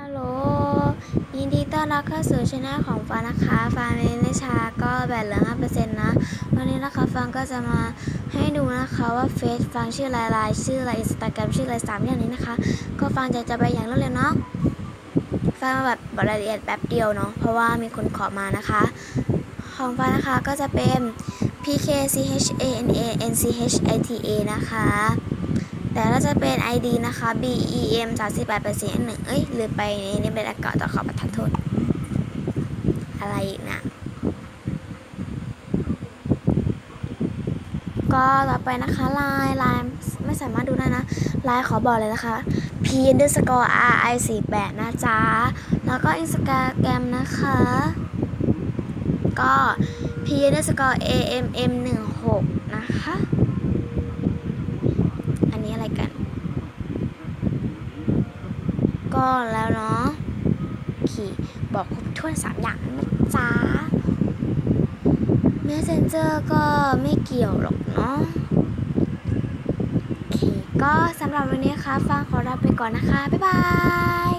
ฮัลโหล ยินดีต้อนรับเข้าสู่ช่องของฟ้านะคะ ฟ้าเมนชาก็แบตเหลือ5%นะ วันนี้นะคะฟังก็จะมาให้ดูนะคะว่าเฟซฟังชื่ออะไรไลน์ชื่ออะไรอินสตาแกรมชื่ออะไรสามอย่างนี้นะคะ ก็ฟังจะจะไปอย่างรวดเร็วเนาะ ฟังมาแบบรายละเอียดแป๊บเดียวเนาะ เพราะว่ามีคนขอมานะคะ ของฟ้านะคะก็จะเป็น P K C H A N A N C H I T A นะคะ แต่ถ้าจะเป็น ID นะคะ B E M 3 8 8 4 1เอ้ยลืมไปนี่เป็นอากาศต่อขอประทานโทษ อะไรอีกนะก็ต่อไปนะคะไลน์ไลน์ไม่สามารถดูได้นะไลน์ขอบอกเลยนะคะ P underscore R I 4 8นะจ๊ะ แล้วก็ Instagram นะคะ ก็ P underscore A M M 1 6นะคะ อันนี้อะไรกัน ก็แล้วเนาะขี่บอกครบถ้วนสามอย่างนะจ๊ะ Messenger ก็ไม่เกี่ยวหรอกเนาะโอเคก็สำหรับวันนี้นะคะฟังขอลาไปก่อนนะคะ บ๊ายบาย